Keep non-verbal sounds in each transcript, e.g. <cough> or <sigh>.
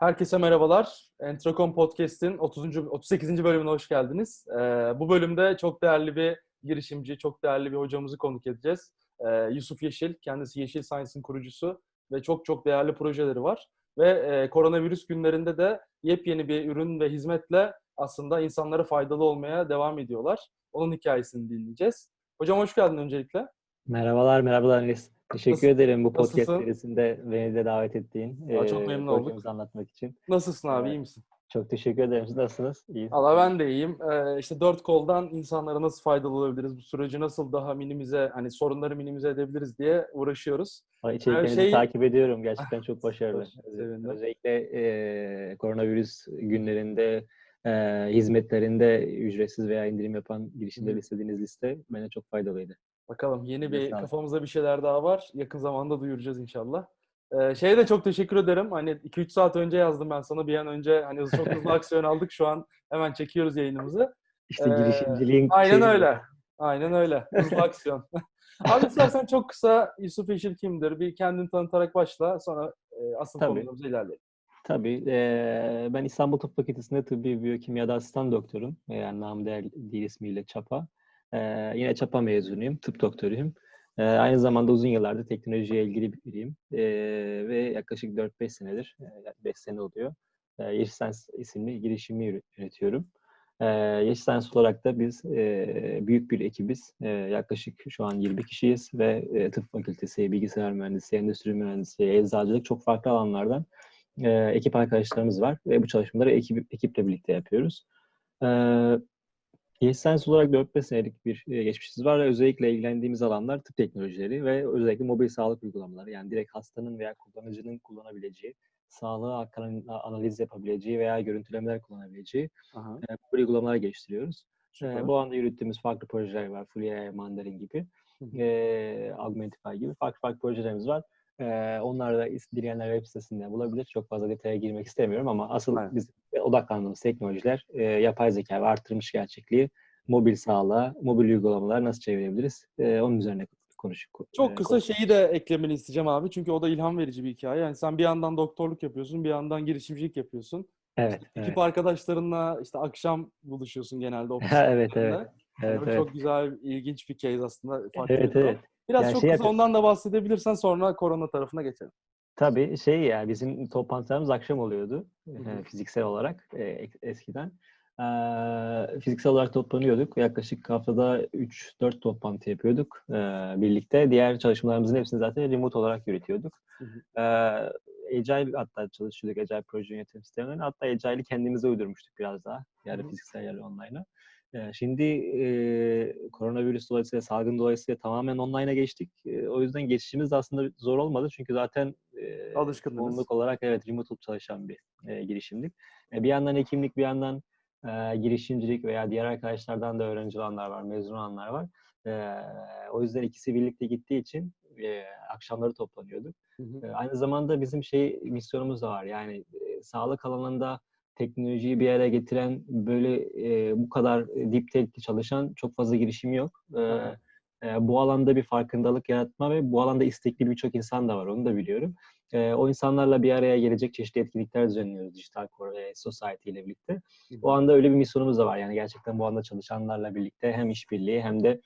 Herkese merhabalar. Entrocom Podcast'in 30. 38. bölümüne hoş geldiniz. Ee, bu bölümde çok değerli bir girişimci, çok değerli bir hocamızı konuk edeceğiz. Ee, Yusuf Yeşil, kendisi Yeşil Science'ın kurucusu ve çok çok değerli projeleri var. Ve e, koronavirüs günlerinde de yepyeni bir ürün ve hizmetle aslında insanlara faydalı olmaya devam ediyorlar. Onun hikayesini dinleyeceğiz. Hocam hoş geldin öncelikle. Merhabalar, merhabalar Enes. Teşekkür Nasıl- ederim bu podcast nasılsın? serisinde beni de davet ettiğin. Aa, çok memnun olduk. anlatmak için. Nasılsın abi, Evet. iyi misin? Çok teşekkür ederim. Siz nasılsınız? İyi. Valla ben de iyiyim. Ee, işte dört koldan insanlara nasıl faydalı olabiliriz, bu süreci nasıl daha minimize, hani sorunları minimize edebiliriz diye uğraşıyoruz. İçeriklerinizi şey- takip ediyorum. Gerçekten çok <laughs> başarılı. Sevindim. Özellikle eee, koronavirüs günlerinde eee, hizmetlerinde ücretsiz veya indirim yapan girişimleri istediğiniz liste bana çok faydalıydı. Bakalım yeni bir ol. kafamızda bir şeyler daha var. Yakın zamanda duyuracağız inşallah. Ee, şeye de çok teşekkür ederim. Hani 2-3 saat önce yazdım ben sana bir an önce. Hani çok hızlı <laughs> aksiyon aldık. Şu an hemen çekiyoruz yayınımızı. İşte Eee, girişimciliğin Aynen şeyi- öyle. Aynen öyle. Hızlı <laughs> aksiyon. <laughs> Abi istersen çok kısa Yusuf Yeşil kimdir? Bir kendini tanıtarak başla. Sonra e, asıl Tabii. konumuza ilerleyelim. Tabii. eee, ben İstanbul Tıp Fakültesi'nde tıbbi biyokimyada asistan doktorum. Yani namı değer değil ismiyle ÇAPA. Eee, yine ÇAPA mezunuyum. Tıp doktoruyum. Eee, aynı zamanda uzun yıllardır teknolojiye ilgili biriyim. Eee, ve yaklaşık 4-5 senedir, 5 sene oluyor. Eee Yeşil Science isimli girişimi yönetiyorum. Eee Yeşil Science olarak da biz eee, büyük bir ekibiz. Eee, yaklaşık şu an 20 kişiyiz ve eee, tıp fakültesi, bilgisayar mühendisliği, endüstri mühendisliği, eczacılık çok farklı alanlardan e, ekip arkadaşlarımız var ve bu çalışmaları ekip, ekiple birlikte yapıyoruz. E, Yeşil olarak 4-5 senelik bir e, geçmişimiz var ve özellikle ilgilendiğimiz alanlar tıp teknolojileri ve özellikle mobil sağlık uygulamaları. Yani direkt hastanın veya kullanıcının kullanabileceği, sağlığı hakkında analiz yapabileceği veya görüntülemeler kullanabileceği Aha, e, bu uygulamalar geliştiriyoruz. E, süper. bu anda yürüttüğümüz farklı projeler var. Fulya, Mandarin gibi, Hı hı. e, Augmentify gibi farklı farklı projelerimiz var. Onları da dileyenler web sitesinde bulabilir. Çok fazla detaya girmek istemiyorum ama asıl Aynen. biz odaklandığımız teknolojiler e, yapay zeka ve artırılmış gerçekliği, mobil sağlığa, mobil uygulamalar nasıl çevirebiliriz? E, onun üzerine konuşuyoruz. Çok kısa şeyi de eklemeni isteyeceğim abi. Çünkü o da ilham verici bir hikaye. Yani sen bir yandan doktorluk yapıyorsun, bir yandan girişimcilik yapıyorsun. Evet, Ekip evet. arkadaşlarınla işte akşam buluşuyorsun genelde <laughs> evet, evet. Yani Evet, evet. Çok güzel, ilginç bir case aslında. farklı Evet, durum. evet. Biraz Yani çok şey kısa yapıyor- ondan da bahsedebilirsen sonra korona tarafına geçelim. Tabii şey ya bizim toplantılarımız akşam oluyordu e, fiziksel olarak e, eskiden. Eee, fiziksel olarak toplanıyorduk. Yaklaşık haftada 3-4 toplantı yapıyorduk e, birlikte. Diğer çalışmalarımızın hepsini zaten remote olarak yürütüyorduk. Agile hatta çalışıyorduk Agile proje yönetim sistemlerine. Hatta Agile'i kendimize uydurmuştuk biraz daha. Yarı fiziksel yarı online'a. Şimdi eee, koronavirüs dolayısıyla, salgın dolayısıyla tamamen online'a geçtik. Eee, o yüzden geçişimiz de aslında zor olmadı. Çünkü zaten Alışkındınız. çoğunluk olarak evet remote çalışan bir eee, girişimdik. E, bir yandan hekimlik, bir yandan eee, girişimcilik veya diğer arkadaşlardan da öğrenci olanlar var, mezun olanlar var. Eee, o yüzden ikisi birlikte gittiği için eee, akşamları toplanıyorduk. Hı hı. Eee, aynı zamanda bizim şey misyonumuz da var. Yani eee, sağlık alanında teknolojiyi bir araya getiren böyle eee, bu kadar deep tech'li çalışan çok fazla girişim yok. Aha. eee, bu alanda bir farkındalık yaratma ve bu alanda istekli birçok insan da var. Onu da biliyorum. Eee, o insanlarla bir araya gelecek çeşitli etkinlikler düzenliyoruz Digital Core ve Society ile birlikte. O anda öyle bir misyonumuz da var. Yani gerçekten bu anda çalışanlarla birlikte hem işbirliği hem de e,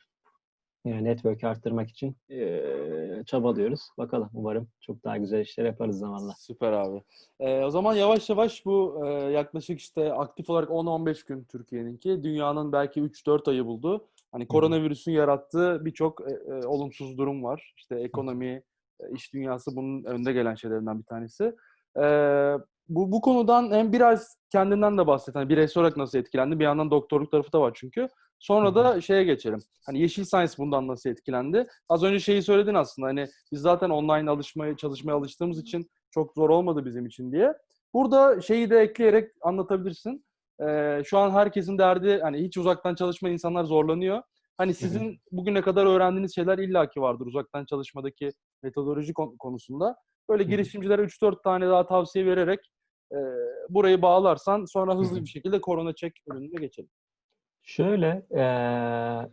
network arttırmak için eee, çabalıyoruz. Bakalım umarım çok daha güzel işler yaparız zamanla. Süper abi. Ee, o zaman yavaş yavaş bu e, yaklaşık işte aktif olarak 10-15 gün Türkiye'ninki dünyanın belki 3-4 ayı buldu. Hani koronavirüsün yarattığı birçok e, e, olumsuz durum var. İşte ekonomi, e, iş dünyası bunun önde gelen şeylerinden bir tanesi. Ee, bu, bu konudan hem biraz kendinden de bahset. Hani bireysel olarak nasıl etkilendi? Bir yandan doktorluk tarafı da var çünkü. Sonra da şeye geçelim. Hani Yeşil Science bundan nasıl etkilendi? Az önce şeyi söyledin aslında. Hani biz zaten online alışmaya, çalışmaya alıştığımız için çok zor olmadı bizim için diye. Burada şeyi de ekleyerek anlatabilirsin. Ee, şu an herkesin derdi hani hiç uzaktan çalışma insanlar zorlanıyor. Hani sizin bugüne kadar öğrendiğiniz şeyler illaki vardır uzaktan çalışmadaki metodoloji kon- konusunda. Böyle girişimcilere 3-4 tane daha tavsiye vererek e, burayı bağlarsan sonra hızlı hı. bir şekilde korona çek ürününe geçelim. Şöyle, eee,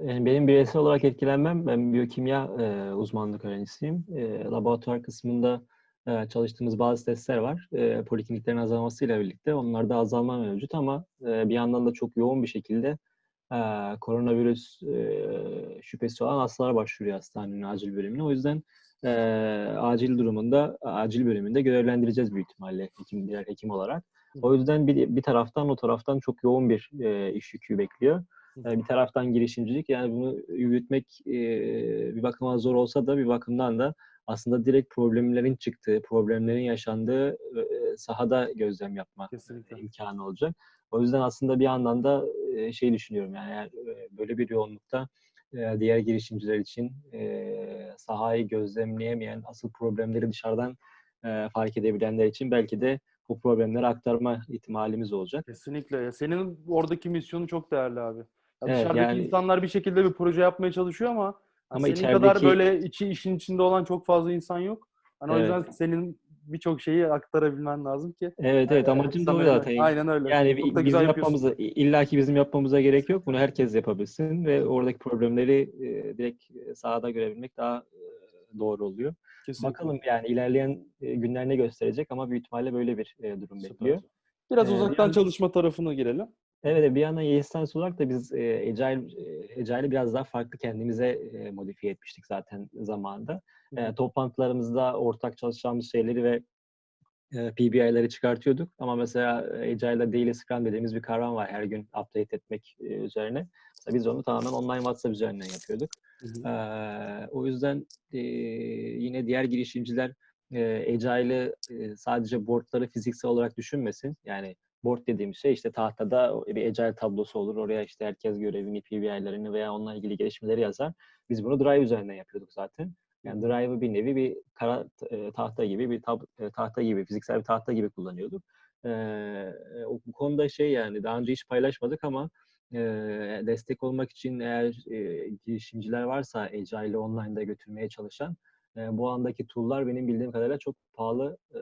yani benim bireysel olarak etkilenmem, ben biyokimya eee, uzmanlık öğrencisiyim. Eee, laboratuvar kısmında e, çalıştığımız bazı testler var. E, polikliniklerin azalmasıyla birlikte onlarda azalma mevcut ama e, bir yandan da çok yoğun bir şekilde e, koronavirüs e, şüphesi olan hastalar başvuruyor hastanenin acil bölümüne. O yüzden e, acil durumunda, acil bölümünde görevlendireceğiz büyük ihtimalle hekim, diğer hekim olarak. O yüzden bir, bir taraftan o taraftan çok yoğun bir e, iş yükü bekliyor. E, bir taraftan girişimcilik yani bunu yürütmek e, bir bakıma zor olsa da bir bakımdan da aslında direkt problemlerin çıktığı, problemlerin yaşandığı e, sahada gözlem yapma Kesinlikle. imkanı olacak. O yüzden aslında bir yandan da e, şey düşünüyorum yani eğer böyle bir yoğunlukta e, diğer girişimciler için e, sahayı gözlemleyemeyen, asıl problemleri dışarıdan e, fark edebilenler için belki de bu problemleri aktarma ihtimalimiz olacak. Kesinlikle. Ya senin oradaki misyonu çok değerli abi. Ya Evet, dışarıdaki yani- insanlar bir şekilde bir proje yapmaya çalışıyor ama, Ama senin kadar içerideki- böyle içi işin içinde olan çok fazla insan yok. Hani o Evet. yüzden senin birçok şeyi aktarabilmen lazım ki. Evet evet e, amacım da o zaten. Aynen öyle. Yani Çok güzel bizim yapıyorsun. yapmamıza, illa ki bizim yapmamıza gerek yok. Bunu herkes yapabilsin ve oradaki problemleri e, direkt e, sahada görebilmek daha doğru oluyor. Kesinlikle. Bakalım yani ilerleyen e, günler ne gösterecek ama büyük ihtimalle böyle bir e, durum Süper. bekliyor. Biraz Ee, uzaktan yandan- çalışma tarafına girelim. Evet, bir yandan Yeğistans olarak da biz e, Agile, e, Agile'i biraz daha farklı kendimize e, modifiye etmiştik zaten zamanında. E, toplantılarımızda ortak çalışacağımız şeyleri ve e, PBI'leri çıkartıyorduk. Ama mesela Agile'da Daily Scrum dediğimiz bir kavram var her gün update etmek e, üzerine. Mesela biz onu tamamen online WhatsApp üzerinden yapıyorduk. Hı o yüzden e, yine diğer girişimciler e, Agile'ı e, sadece boardları fiziksel olarak düşünmesin. Yani board dediğim şey işte tahtada bir Agile tablosu olur. Oraya işte herkes görevini, PBI'lerini veya onunla ilgili gelişmeleri yazar. Biz bunu Drive üzerinden yapıyorduk zaten. Yani Drive'ı bir nevi bir kara e, tahta gibi, bir tab, e, tahta gibi, fiziksel bir tahta gibi kullanıyorduk. E, o- konuda şey yani daha önce hiç paylaşmadık ama e, destek olmak için eğer e, girişimciler varsa Agile'i online'da götürmeye çalışan e, bu andaki tool'lar benim bildiğim kadarıyla çok pahalı. E,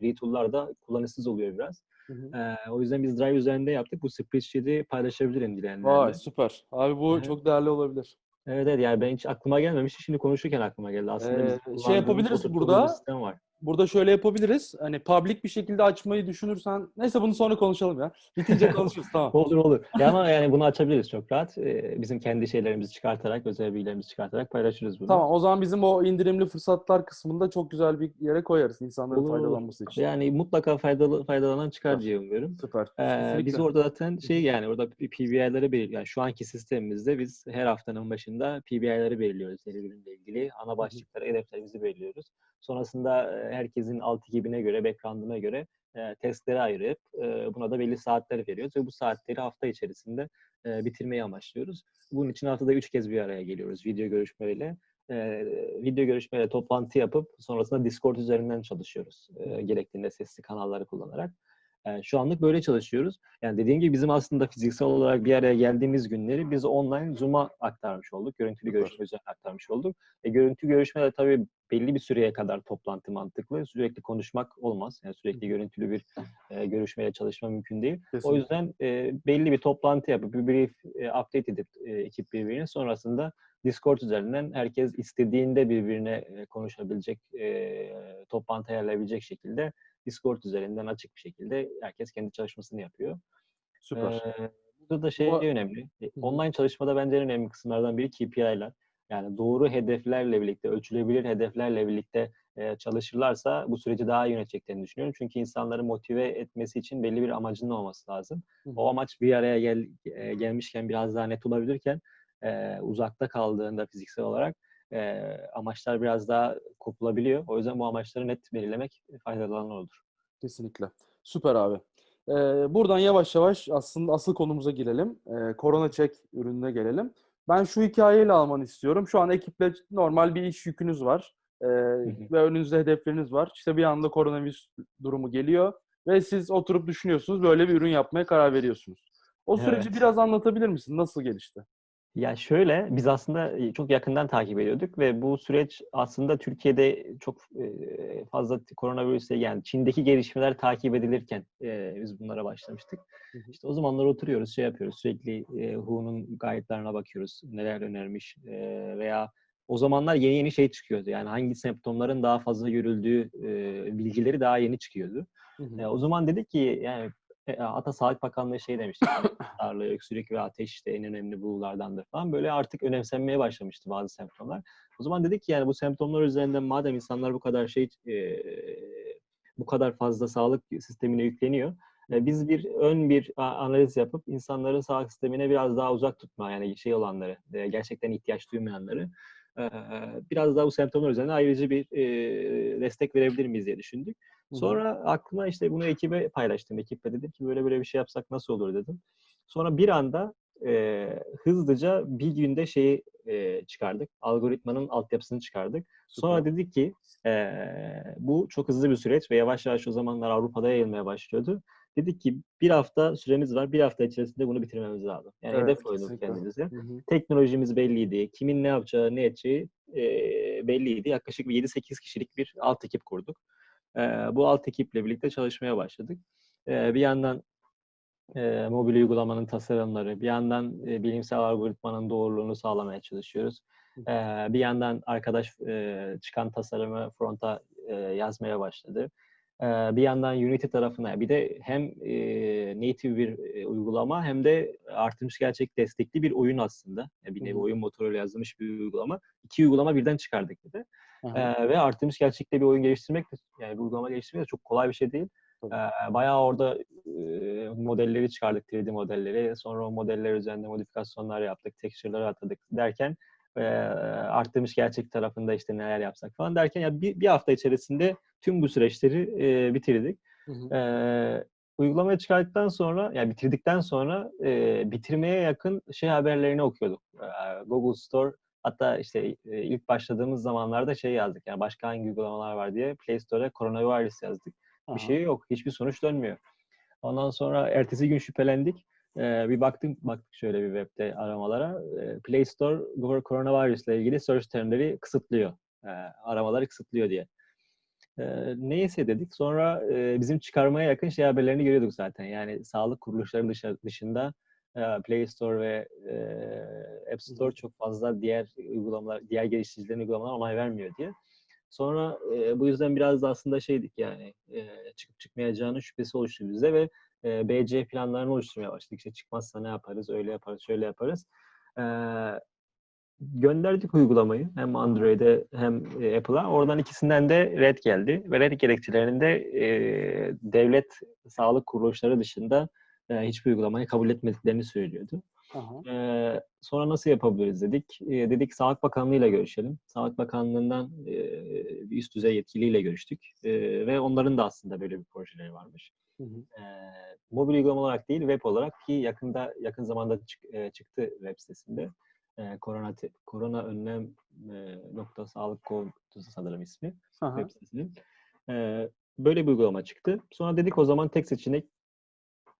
free tool'lar da kullanışsız oluyor biraz. Hı hı. E, o yüzden biz Drive üzerinde yaptık. Bu spreadsheet'i paylaşabilirim dileyenlerle. Vay süper. Abi bu Hı çok değerli olabilir. Evet evet yani ben hiç aklıma gelmemişti. Şimdi konuşurken aklıma geldi. Aslında Ee, biz şey yapabiliriz burada. bir sistem var. Burada şöyle yapabiliriz. Hani public bir şekilde açmayı düşünürsen neyse bunu sonra konuşalım ya. Bitince <laughs> konuşuruz tamam. Olur olur. Ya ama yani bunu açabiliriz çok rahat. Ee, bizim kendi şeylerimizi çıkartarak, özel bilgilerimizi çıkartarak paylaşırız bunu. Tamam o zaman bizim o indirimli fırsatlar kısmında çok güzel bir yere koyarız insanların Olur, olur. faydalanması için. Yani mutlaka faydalı, faydalanan çıkar diye umuyorum. Süper. Ee, biz orada zaten şey yani orada bir PBI'leri bir yani şu anki sistemimizde biz her haftanın başında PBI'leri belirliyoruz her ilgili. Ana başlıkları, hedeflerimizi belirliyoruz. Sonrasında herkesin alt ekibine göre, background'ına göre e, testleri ayırıp buna da belli saatler veriyoruz ve bu saatleri hafta içerisinde bitirmeyi amaçlıyoruz. Bunun için haftada üç kez bir araya geliyoruz video görüşmeyle. Video görüşmeyle toplantı yapıp sonrasında Discord üzerinden çalışıyoruz. E, gerektiğinde sesli kanalları kullanarak. Şu anlık böyle çalışıyoruz. Yani dediğim gibi bizim aslında fiziksel olarak bir araya geldiğimiz günleri biz online Zoom'a aktarmış olduk. Görüntülü görüşme aktarmış olduk. E, görüntü görüşmede tabii belli bir süreye kadar toplantı mantıklı. Sürekli konuşmak olmaz. Yani sürekli görüntülü bir e, görüşmeyle çalışma mümkün değil. O Kesinlikle. yüzden e, belli bir toplantı yapıp bir brief e, update edip e, ekip birbirine sonrasında Discord üzerinden herkes istediğinde birbirine konuşabilecek, e, toplantı ayarlayabilecek şekilde Discord üzerinden açık bir şekilde herkes kendi çalışmasını yapıyor. Süper. Ee, burada da şey Bu- önemli. E. Online çalışmada bence en önemli kısımlardan biri KPI'ler. Yani doğru hedeflerle birlikte, ölçülebilir hedeflerle birlikte e, çalışırlarsa bu süreci daha iyi yöneteceklerini düşünüyorum. Çünkü insanları motive etmesi için belli bir amacının olması lazım. Hı. O amaç bir araya gel, e, gelmişken biraz daha net olabilirken e, uzakta kaldığında fiziksel olarak e, amaçlar biraz daha kopulabiliyor. O yüzden bu amaçları net belirlemek faydalı olan olur. Kesinlikle. Süper abi. Ee, buradan yavaş yavaş aslında asıl konumuza girelim. Ee, Korona Check ürününe gelelim. Ben şu hikayeyle almanı istiyorum. Şu an ekiple normal bir iş yükünüz var. Ee, ve önünüzde hedefleriniz var. İşte bir anda koronavirüs durumu geliyor ve siz oturup düşünüyorsunuz. Böyle bir ürün yapmaya karar veriyorsunuz. O süreci Evet. biraz anlatabilir misin? Nasıl gelişti? Ya şöyle, biz aslında e, çok yakından takip ediyorduk ve bu süreç aslında Türkiye'de çok e, fazla koronavirüsle yani Çin'deki gelişmeler takip edilirken e, biz bunlara başlamıştık. Hı hı. İşte o zamanlar oturuyoruz, şey yapıyoruz, sürekli e, WHO'nun guide'larına bakıyoruz, neler önermiş veya o zamanlar yeni yeni şey çıkıyordu. Yani hangi semptomların daha fazla görüldüğü bilgileri daha yeni çıkıyordu. Hı hı. O zaman dedik ki yani hatta Sağlık Bakanlığı şey demişti. yani, Ağrı, öksürük ve ateş işte en önemli bulgulardandır falan. Böyle artık önemsenmeye başlamıştı bazı semptomlar. O zaman dedik ki yani bu semptomlar üzerinden madem insanlar bu kadar şey e, bu kadar fazla sağlık sistemine yükleniyor. e, Biz bir ön bir analiz yapıp insanların sağlık sistemine biraz daha uzak tutma yani şey olanları, e, gerçekten ihtiyaç duymayanları e, biraz daha bu semptomlar üzerine ayrıca bir e, destek verebilir miyiz diye düşündük. Sonra aklıma işte bunu ekibe paylaştım. Ekiple dedim ki böyle böyle bir şey yapsak nasıl olur dedim. Sonra bir anda e, hızlıca bir günde şeyi e, çıkardık. Algoritmanın altyapısını çıkardık. Sonra Süper. dedik ki e, bu çok hızlı bir süreç ve yavaş yavaş o zamanlar Avrupa'da yayılmaya başlıyordu. Dedik ki bir hafta süremiz var. Bir hafta içerisinde bunu bitirmemiz lazım. Yani Evet, hedef koyduk kendimize. Hı hı. Teknolojimiz belliydi. Kimin ne yapacağı, ne edeceği e, belliydi. Yaklaşık bir 7-8 kişilik bir alt ekip kurduk. E, bu alt ekiple birlikte çalışmaya başladık. E, bir yandan e, mobil uygulamanın tasarımları, bir yandan e, bilimsel algoritmanın doğruluğunu sağlamaya çalışıyoruz. E, bir yandan arkadaş e, çıkan tasarımı fronta e, yazmaya başladı. E, bir yandan Unity tarafına, bir de hem e, native bir e, uygulama hem de artırmış gerçek destekli bir oyun aslında. E, bir nevi oyun motoruyla yazılmış bir uygulama. İki uygulama birden çıkardık bir de. Aha. E, ve artırmış gerçekte bir oyun geliştirmek de, yani bir uygulama geliştirmek de çok kolay bir şey değil. Ee, bayağı orada e, modelleri çıkardık, 3D modelleri. Sonra o modeller üzerinde modifikasyonlar yaptık, texture'ları atadık derken e, arttırmış gerçek tarafında işte neler yapsak falan derken ya bir, bir hafta içerisinde tüm bu süreçleri e, bitirdik. Hı hı. Ee, uygulamaya çıkarttıktan sonra, yani bitirdikten sonra e, bitirmeye yakın şey haberlerini okuyorduk. Ee, Google Store hatta işte e, ilk başladığımız zamanlarda şey yazdık. Yani başka hangi uygulamalar var diye Play Store'a coronavirus yazdık. Aha. Bir şey yok. Hiçbir sonuç dönmüyor. Ondan sonra ertesi gün şüphelendik. Ee, bir baktık baktık şöyle bir webde aramalara. Ee, Play Store kor- koronavirüsle ilgili search termleri kısıtlıyor. Ee, aramaları kısıtlıyor diye. Ee, neyse dedik. Sonra e, bizim çıkarmaya yakın şey haberlerini görüyorduk zaten. Yani sağlık kuruluşları dışında e, Play Store ve e, App Store çok fazla diğer uygulamalar, diğer geliştiricilerin uygulamalar onay vermiyor diye. Sonra e, bu yüzden biraz da aslında şeydik yani e, çıkıp çıkmayacağının şüphesi oluştu bizde ve e, BC planlarını oluşturmaya başladık. İşte çıkmazsa ne yaparız, öyle yaparız, şöyle yaparız. E, gönderdik uygulamayı hem Android'e hem Apple'a. Oradan ikisinden de red geldi ve red gerekçelerinde e, devlet sağlık kuruluşları dışında e, hiçbir uygulamayı kabul etmediklerini söylüyordu. Aha. Ee, sonra nasıl yapabiliriz dedik. Ee, dedik Sağlık Bakanlığı ile görüşelim. Sağlık Bakanlığı'ndan e, bir üst düzey yetkiliyle görüştük. Ee, ve onların da aslında böyle bir projeleri varmış. Hı hı. Ee, mobil uygulama olarak değil, web olarak ki yakında yakın zamanda çık- e, çıktı web sitesinde. Ee, korona te- korona önlem e, nokta sağlık kodu sanırım ismi Aha. web sitesinin. Ee, böyle bir uygulama çıktı. Sonra dedik o zaman tek seçenek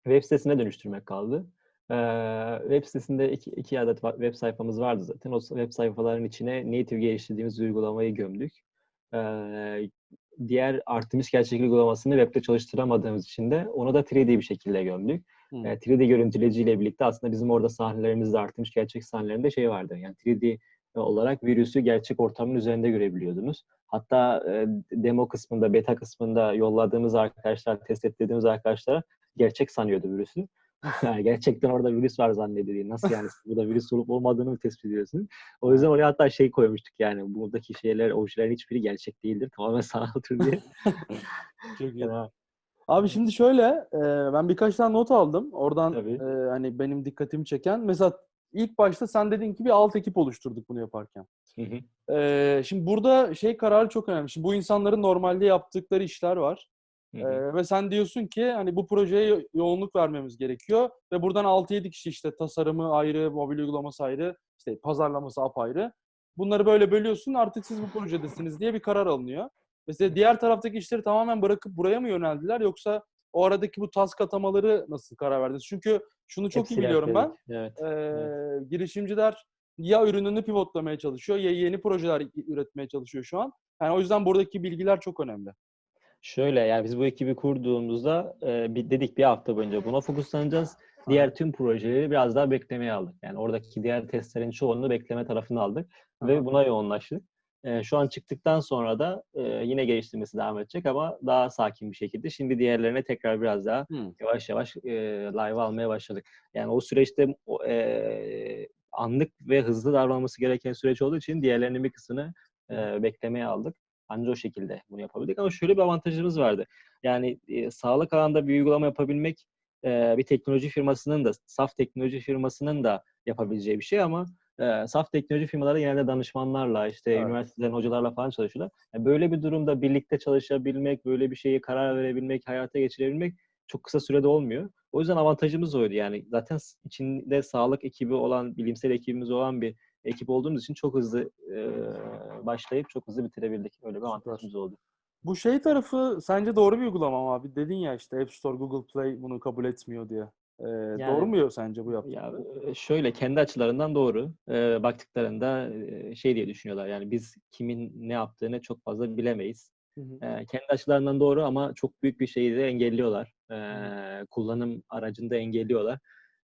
web sitesine dönüştürmek kaldı. Ee, web sitesinde iki, iki adet web sayfamız vardı zaten. O web sayfaların içine native geliştirdiğimiz uygulamayı gömdük. Ee, diğer artırmış gerçeklik uygulamasını webde çalıştıramadığımız için de onu da 3D bir şekilde gömdük. Hı. E, 3D görüntüleciyle birlikte aslında bizim orada sahnelerimizde artırmış gerçek sahnelerinde şey vardı. Yani 3D olarak virüsü gerçek ortamın üzerinde görebiliyordunuz. Hatta e, demo kısmında, beta kısmında yolladığımız arkadaşlar, test ettiğimiz arkadaşlar gerçek sanıyordu virüsü. <laughs> Gerçekten orada virüs var zannediliyor. Nasıl yani burada virüs olup olmadığını mı tespit ediyorsunuz? O yüzden oraya hatta şey koymuştuk yani buradaki şeyler, objelerin hiçbiri gerçek değildir. Tamamen <laughs> sanaldır diye. <laughs> Çok iyi. Abi şimdi şöyle, e, ben birkaç tane not aldım. Oradan Tabii. e, hani benim dikkatimi çeken. Mesela ilk başta sen dedin ki bir alt ekip oluşturduk bunu yaparken. hı hı. E, şimdi burada şey kararı çok önemli. Şimdi bu insanların normalde yaptıkları işler var. Hı E, hı. ve sen diyorsun ki hani bu projeye yo- yoğunluk vermemiz gerekiyor ve buradan 6-7 kişi işte tasarımı ayrı, mobil uygulaması ayrı, işte pazarlaması apayrı. Bunları böyle bölüyorsun artık siz bu projedesiniz diye bir karar alınıyor. Mesela diğer taraftaki işleri tamamen bırakıp buraya mı yöneldiler yoksa o aradaki bu task atamaları nasıl karar verdiniz? Çünkü şunu çok iyi Hepsiyle biliyorum ben. Evet. Ee, girişimciler ya ürününü pivotlamaya çalışıyor ya yeni projeler üretmeye çalışıyor şu an. Yani o yüzden buradaki bilgiler çok önemli. Şöyle yani biz bu ekibi kurduğumuzda e, bir, dedik bir hafta boyunca buna fokuslanacağız. Diğer tüm projeleri biraz daha beklemeye aldık. Yani oradaki diğer testlerin çoğunu bekleme tarafına aldık. ve Aha. buna yoğunlaştık. Ee, şu an çıktıktan sonra da e, yine geliştirmesi devam edecek ama daha sakin bir şekilde. Şimdi diğerlerine tekrar biraz daha Hı. yavaş yavaş e, live almaya başladık. Yani o süreçte e, anlık ve hızlı davranması gereken süreç olduğu için diğerlerinin bir kısmını e, beklemeye aldık. Ancak o şekilde bunu yapabildik. Ama şöyle bir avantajımız vardı. Yani e, sağlık alanında bir uygulama yapabilmek e, bir teknoloji firmasının da, saf teknoloji firmasının da yapabileceği bir şey ama e, saf teknoloji firmaları genelde danışmanlarla, işte Evet. üniversiteden hocalarla falan çalışıyorlar. Yani böyle bir durumda birlikte çalışabilmek, böyle bir şeyi karar verebilmek, hayata geçirebilmek çok kısa sürede olmuyor. O yüzden avantajımız oydu. Yani zaten içinde sağlık ekibi olan, bilimsel ekibimiz olan bir ekip olduğumuz için çok hızlı e, başlayıp çok hızlı bitirebildik. Öyle bir avantajımız oldu. Bu şey tarafı sence doğru bir uygulama mı abi? Dedin ya işte App Store, Google Play bunu kabul etmiyor diye. Ee, doğru mu sence bu yaptığın? Ya şöyle kendi açılarından doğru. Ee, baktıklarında şey diye düşünüyorlar. Yani biz kimin ne yaptığını çok fazla bilemeyiz. Hı hı. Ee, kendi açılarından doğru ama çok büyük bir şeyi de engelliyorlar. Ee, kullanım aracını da engelliyorlar.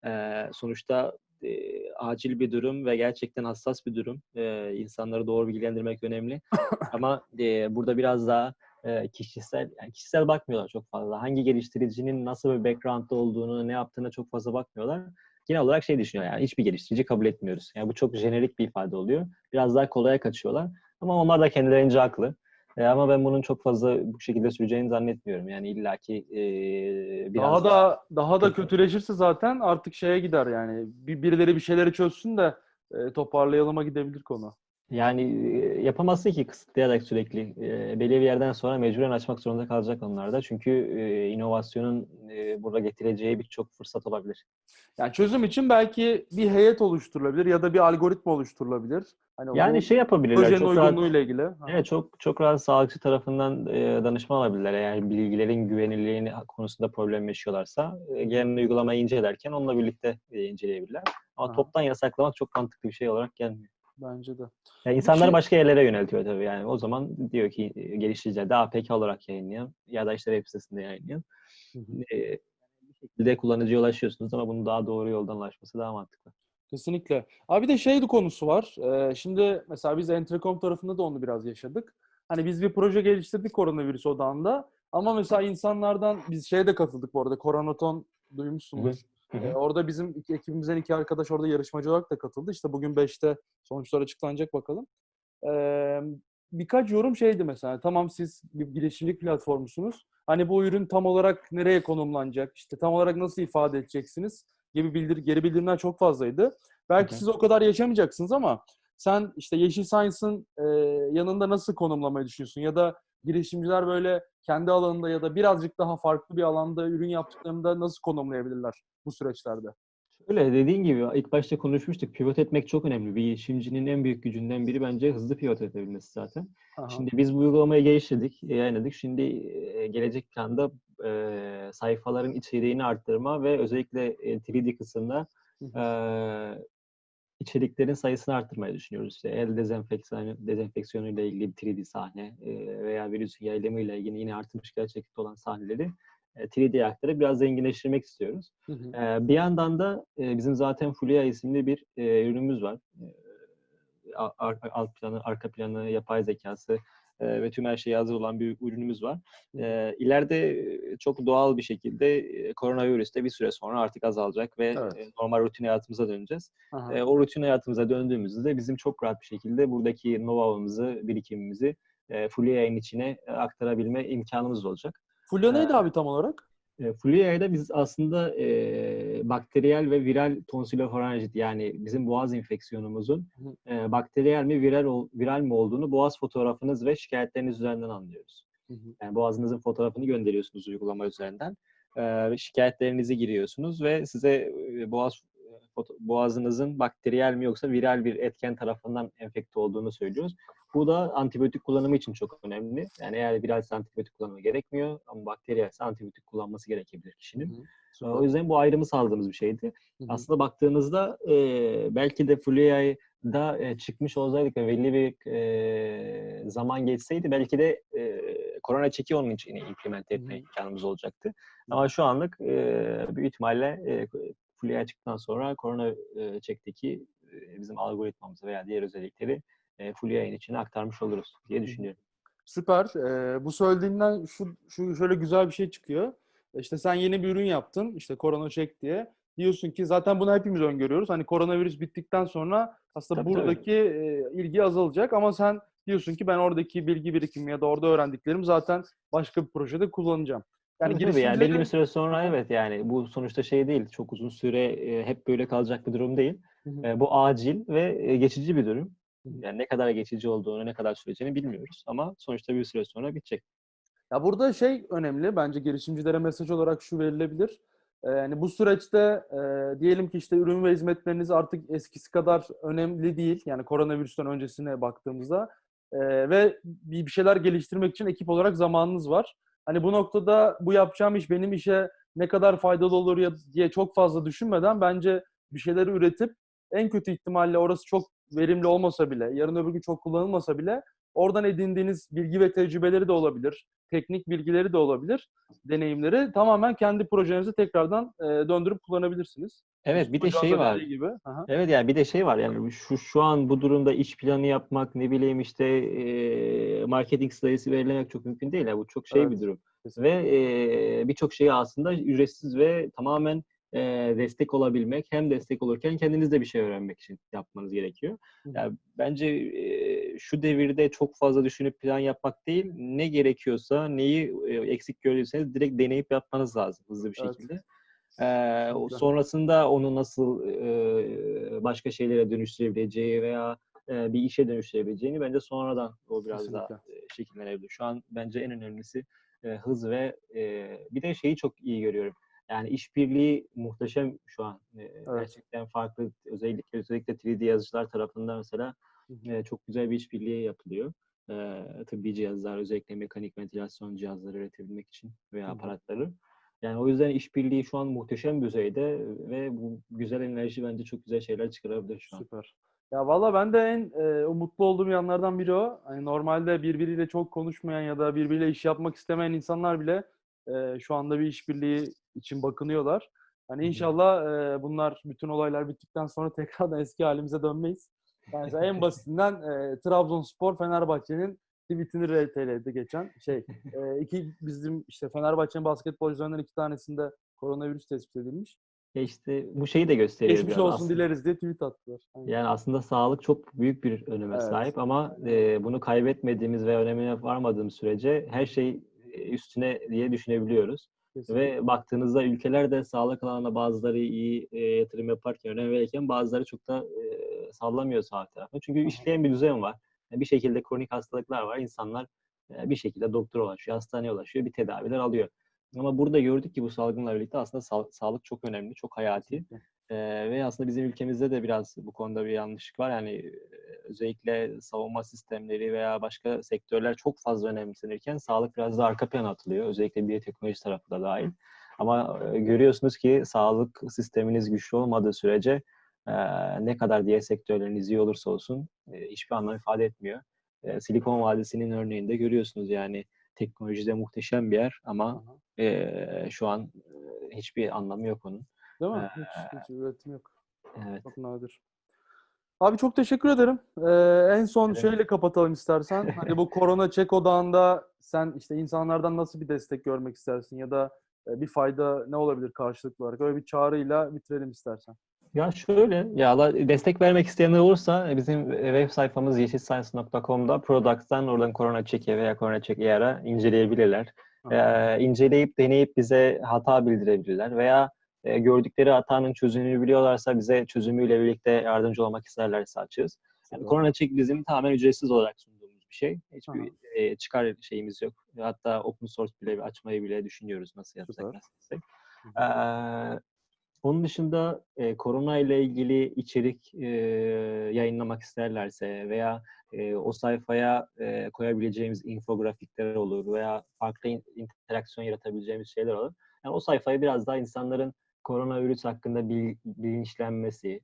Ee, sonuçta e, acil bir durum ve gerçekten hassas bir durum. Ee, insanları doğru bilgilendirmek önemli. <laughs> ama e, burada biraz daha e, kişisel yani kişisel bakmıyorlar çok fazla. Hangi geliştiricinin nasıl bir background'da olduğunu, ne yaptığına çok fazla bakmıyorlar. Genel olarak şey düşünüyor yani hiçbir geliştirici kabul etmiyoruz. Yani bu çok jenerik bir ifade oluyor. Biraz daha kolaya kaçıyorlar. Ama onlar da kendilerince haklı. E, ama ben bunun çok fazla bu şekilde süreceğini zannetmiyorum. Yani illaki e, biraz Daha da daha da kötüleşirse zaten artık şeye gider yani. Bir, birileri bir şeyleri çözsün de e, toparlayalıma gidebilir konu. Yani e, yapamazsın ki kısıtlayarak sürekli. E, belli bir yerden sonra mecburen açmak zorunda kalacak onlar da. Çünkü e, inovasyonun e, burada getireceği birçok fırsat olabilir. Yani çözüm için belki bir heyet oluşturulabilir ya da bir algoritma oluşturulabilir. Hani Yani şey yapabilirler. projenin Çok rahat, uygunluğuyla ilgili. Ha. evet, çok çok rahat sağlıkçı tarafından e, danışma alabilirler. Eğer bilgilerin güvenilirliğini konusunda problem yaşıyorlarsa e, gelen uygulamayı incelerken onunla birlikte e, inceleyebilirler. Ama Aha. toptan yasaklamak çok mantıklı bir şey olarak gelmiyor. Bence de. Yani insanları şey- başka yerlere yöneltiyor tabii. Yani o zaman diyor ki geliştiriciler de APK olarak yayınlayın ya da işte web sitesinde hı. E, bir şekilde kullanıcıya ulaşıyorsunuz ama bunun daha doğru yoldan ulaşması daha mantıklı. Kesinlikle. Abi bir de şey konusu var. Ee, şimdi mesela biz Entrecom tarafında da onu biraz yaşadık. Hani biz bir proje geliştirdik koronavirüs odağında. Ama mesela insanlardan biz şeye de katıldık bu arada. Koronaton duymuşsundur. Hı hı. Orada bizim iki, ekibimizden iki arkadaş orada yarışmacı olarak da katıldı. İşte bugün 5'te sonuçlar açıklanacak bakalım. Ee, birkaç yorum şeydi mesela. Tamam siz bir girişimcilik platformusunuz. Hani bu ürün tam olarak nereye konumlanacak? İşte tam olarak nasıl ifade edeceksiniz? Gibi bildir geri bildirimler çok fazlaydı. Belki Hı hı. siz o kadar yaşamayacaksınız ama sen işte Yeşil Science'ın e, yanında nasıl konumlamayı düşünüyorsun? Ya da girişimciler böyle kendi alanında ya da birazcık daha farklı bir alanda ürün yaptıklarında nasıl konumlayabilirler bu süreçlerde? Öyle dediğin gibi ilk başta konuşmuştuk. Pivot etmek çok önemli. Bir girişimcinin en büyük gücünden biri bence hızlı pivot edebilmesi zaten. Aha. Şimdi biz bu uygulamayı geliştirdik, yayınladık. Şimdi gelecek planda e, sayfaların içeriğini arttırma ve özellikle e, 3D kısmında Hı e, içeriklerin sayısını arttırmayı düşünüyoruz. İşte el dezenfeksiyonu, dezenfeksiyonu ile ilgili bir 3D sahne e, veya virüsün yayılımı ile ilgili yine artmış gerçeklikte olan sahneleri e, 3D'ye aktarıp biraz zenginleştirmek istiyoruz. Hı hı. Ee, bir yandan da e, bizim zaten Fulya isimli bir e, ürünümüz var. E, alt planı, arka planı, yapay zekası e, ve tüm her şeye hazır olan bir ürünümüz var. E, ileride çok doğal bir şekilde e, koronavirüs de bir süre sonra artık azalacak ve Evet. e, normal rutin hayatımıza döneceğiz. Aha. E, o rutin hayatımıza döndüğümüzde de bizim çok rahat bir şekilde buradaki know-how'ımızı, birikimimizi e, Fulya'nın içine e, aktarabilme imkanımız olacak. Fulya neydi Ee, abi tam olarak? E, Fluia'da biz aslında e, bakteriyel ve viral tonsülofaranjit yani bizim boğaz enfeksiyonumuzun e, bakteriyel mi viral ol- viral mi olduğunu boğaz fotoğrafınız ve şikayetleriniz üzerinden anlıyoruz. Hı hı. Yani boğazınızın fotoğrafını gönderiyorsunuz uygulama üzerinden. E, şikayetlerinizi giriyorsunuz ve size e, boğaz boğazınızın bakteriyel mi yoksa viral bir etken tarafından enfekte olduğunu söylüyoruz. Bu da antibiyotik kullanımı için çok önemli. Yani eğer viralse antibiyotik kullanımı gerekmiyor ama bakteriyelse antibiyotik kullanması gerekebilir kişinin. Hı hı. Ee, O yüzden bu ayrımı sağladığımız bir şeydi. Hı hı. Aslında baktığınızda e, belki de Fluia'da e, çıkmış olsaydık ve belli bir e, zaman geçseydi belki de e, korona çeki onun için implement etme imkanımız olacaktı. Ama şu anlık e, büyük ihtimalle e, Fluia çıktıktan sonra korona e, çekteki e, bizim algoritmamızı veya diğer özellikleri e, full yayın için aktarmış oluruz diye düşünüyorum. Süper. Ee, bu söylediğinden şu, şu şöyle güzel bir şey çıkıyor. İşte sen yeni bir ürün yaptın, işte korona çek diye. Diyorsun ki zaten bunu hepimiz öngörüyoruz. Hani koronavirüs bittikten sonra aslında Tabii, tabii. buradaki e, ilgi azalacak ama sen diyorsun ki ben oradaki bilgi birikimi ya da orada öğrendiklerimi zaten başka bir projede kullanacağım. Yani, tabii yani belli bir süre sonra evet yani bu sonuçta şey değil. Çok uzun süre e, hep böyle kalacak bir durum değil. E, bu acil ve e, geçici bir durum. Yani ne kadar geçici olduğunu, ne kadar süreceğini bilmiyoruz ama sonuçta bir süre sonra bitecek. Ya burada şey önemli bence girişimcilere mesaj olarak şu verilebilir. Ee, Yani bu süreçte e, diyelim ki işte ürün ve hizmetleriniz artık eskisi kadar önemli değil. Yani koronavirüsten öncesine baktığımızda Ee, ve bir bir şeyler geliştirmek için ekip olarak zamanınız var. Hani bu noktada bu yapacağım iş benim işe ne kadar faydalı olur ya diye çok fazla düşünmeden bence bir şeyleri üretip en kötü ihtimalle orası çok verimli olmasa bile, yarın öbür gün çok kullanılmasa bile oradan edindiğiniz bilgi ve tecrübeleri de olabilir teknik bilgileri de olabilir, deneyimleri tamamen kendi projenize tekrardan e, döndürüp kullanabilirsiniz. Evet bir de şey var. Gibi. Aha. Evet yani bir de şey var yani şu şu an bu durumda iş planı yapmak ne bileyim işte e, marketing stratejisi belirlemek çok mümkün değil. Yani bu çok şey Evet, bir durum. kesinlikle. Ve e, birçok şeyi aslında ücretsiz ve tamamen e, destek olabilmek hem destek olurken kendiniz de bir şey öğrenmek için yapmanız gerekiyor. Yani bence e, şu devirde çok fazla düşünüp plan yapmak değil, ne gerekiyorsa, neyi e, eksik gördüyseniz direkt deneyip yapmanız lazım hızlı bir Evet. şekilde. Ee, o Kesinlikle. sonrasında onu nasıl e, başka şeylere dönüştürebileceği veya e, bir işe dönüştürebileceğini bence sonradan o biraz daha Kesinlikle. e, şekillenebilir. Şu an bence en önemlisi e, hız ve e, bir de şeyi çok iyi görüyorum. Yani işbirliği muhteşem şu an. E, Gerçekten farklı özellikle özellikle 3D yazıcılar tarafından mesela e, çok güzel bir işbirliği yapılıyor. E, tıbbi cihazlar özellikle mekanik ventilasyon cihazları üretebilmek için veya Hı hı. aparatları. Yani o yüzden işbirliği şu an muhteşem düzeyde ve bu güzel enerji bence çok güzel şeyler çıkarabilir şu an. Süper. Ya valla ben de en e, mutlu olduğum yanlardan biri o. Hani normalde birbiriyle çok konuşmayan ya da birbiriyle iş yapmak istemeyen insanlar bile e, şu anda bir işbirliği için bakınıyorlar. Hani inşallah e, bunlar bütün olaylar bittikten sonra <laughs> tekrardan eski halimize dönmeyiz. Yani en basitinden e, Trabzonspor Fenerbahçe'nin tweetini RT'ledi geçen şey. <laughs> E, iki bizim işte Fenerbahçe'nin basketbolcularından iki tanesinde koronavirüs tespit edilmiş. E işte bu şeyi de gösteriyor Geçmiş olsun aslında. dileriz diye tweet attılar. Aynen. Yani aslında sağlık çok büyük bir öneme Evet. sahip ama e, bunu kaybetmediğimiz ve önemine varmadığımız sürece her şey üstüne diye düşünebiliyoruz. Kesinlikle. Ve baktığınızda ülkeler de sağlık alanına bazıları iyi e, yatırım yaparken, önem verirken bazıları çok da e, sallamıyor sağlık tarafına. Çünkü Aha. işleyen bir düzen var. Yani bir şekilde kronik hastalıklar var. İnsanlar e, bir şekilde doktora ulaşıyor, hastaneye ulaşıyor, bir tedaviler alıyor. Ama burada gördük ki bu salgınla birlikte aslında sa- sağlık çok önemli, çok hayati. Kesinlikle. Ee, ve aslında bizim ülkemizde de biraz bu konuda bir yanlışlık var. Yani e, özellikle savunma sistemleri veya başka sektörler çok fazla önemsenirken sağlık biraz da arka plana atılıyor. Özellikle biyoteknoloji tarafı da dahil. Ama e, görüyorsunuz ki sağlık sisteminiz güçlü olmadığı sürece e, ne kadar diğer sektörleriniz iyi olursa olsun e, hiçbir anlam ifade etmiyor. E, Silikon Vadisi'nin örneğinde görüyorsunuz yani teknolojide muhteşem bir yer ama e, şu an e, hiçbir anlamı yok onun. Değil mi? Ee, Hiç, hiç üretim yok. Evet. Çok nadir. Abi çok teşekkür ederim. Ee, en son Evet. şeyle kapatalım istersen. <laughs> Hani bu korona çek odağında sen işte insanlardan nasıl bir destek görmek istersin ya da e, bir fayda ne olabilir karşılıklı olarak? Öyle bir çağrıyla bitirelim istersen. Ya şöyle, ya destek vermek isteyenler olursa bizim web sayfamız yeşilscience.com'da Products'tan oradan korona çeki veya korona çeki ara inceleyebilirler. Ee, inceleyip deneyip bize hata bildirebilirler veya e, gördükleri hatanın çözümünü biliyorlarsa bize çözümüyle birlikte yardımcı olmak isterlerse açığız. Yani korona çek bizim tamamen ücretsiz olarak sunduğumuz bir şey. Hiçbir Aha. e, çıkar şeyimiz yok. Hatta open source bile açmayı bile düşünüyoruz nasıl yapsak Süper. nasıl yapsak. Ee, onun dışında e, korona ile ilgili içerik e, yayınlamak isterlerse veya e, o sayfaya e, koyabileceğimiz infografikler olur veya farklı in- interaksiyon yaratabileceğimiz şeyler olur. Yani o sayfayı biraz daha insanların koronavirüs hakkında bil- bilinçlenmesi,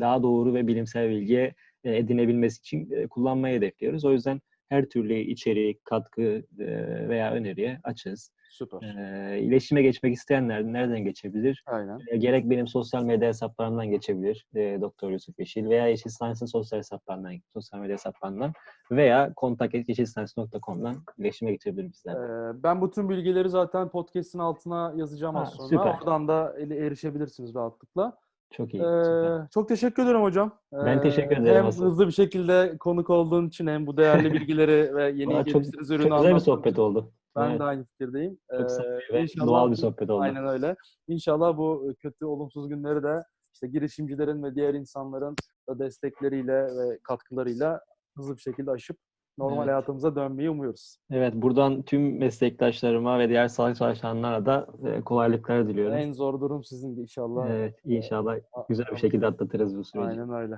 daha doğru ve bilimsel bilgiye e, edinebilmesi için e, kullanmayı hedefliyoruz. O yüzden her türlü içerik, katkı e, veya öneriye açığız. Süper. E, iletişime geçmek isteyenler nereden geçebilir? Aynen. E, Gerek benim sosyal medya hesaplarımdan geçebilir, e, Doktor Yusuf Yeşil veya Yeşil Science'ın sosyal hesaplarından, sosyal medya hesaplarından veya kontak.yeşilscience.com'dan iletişime geçebilir bizler. Ben bütün bilgileri zaten podcast'in altına yazacağım az Ha, sonra. süper. Oradan da erişebilirsiniz rahatlıkla. Çok iyi. Ee, çok teşekkür ederim hocam. Ben Ee, teşekkür ederim Hem asıl. hızlı bir şekilde konuk olduğun için hem bu değerli <laughs> bilgileri ve yeni çok, geliştirdiğiniz çok ürünü güzel bir sohbet için oldu. Ben Evet, de aynı fikirdeyim. çok Ee, ve inşallah doğal bir sohbet oldu. Aynen öyle. İnşallah bu kötü, olumsuz günleri de işte girişimcilerin ve diğer insanların da destekleriyle ve katkılarıyla hızlı bir şekilde aşıp normal Evet. hayatımıza dönmeyi umuyoruz. Evet, buradan tüm meslektaşlarıma ve diğer sağlık çalışanlara da e, kolaylıklar diliyorum. En zor durum sizin inşallah. Evet, inşallah A- güzel bir şekilde atlatırız bu süreci. Aynen öyle.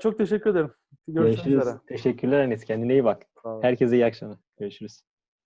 Çok teşekkür ederim. Görüşmek Görüşürüz. üzere. Teşekkürler Enes. Kendine iyi bak. Herkese iyi akşamlar. Görüşürüz.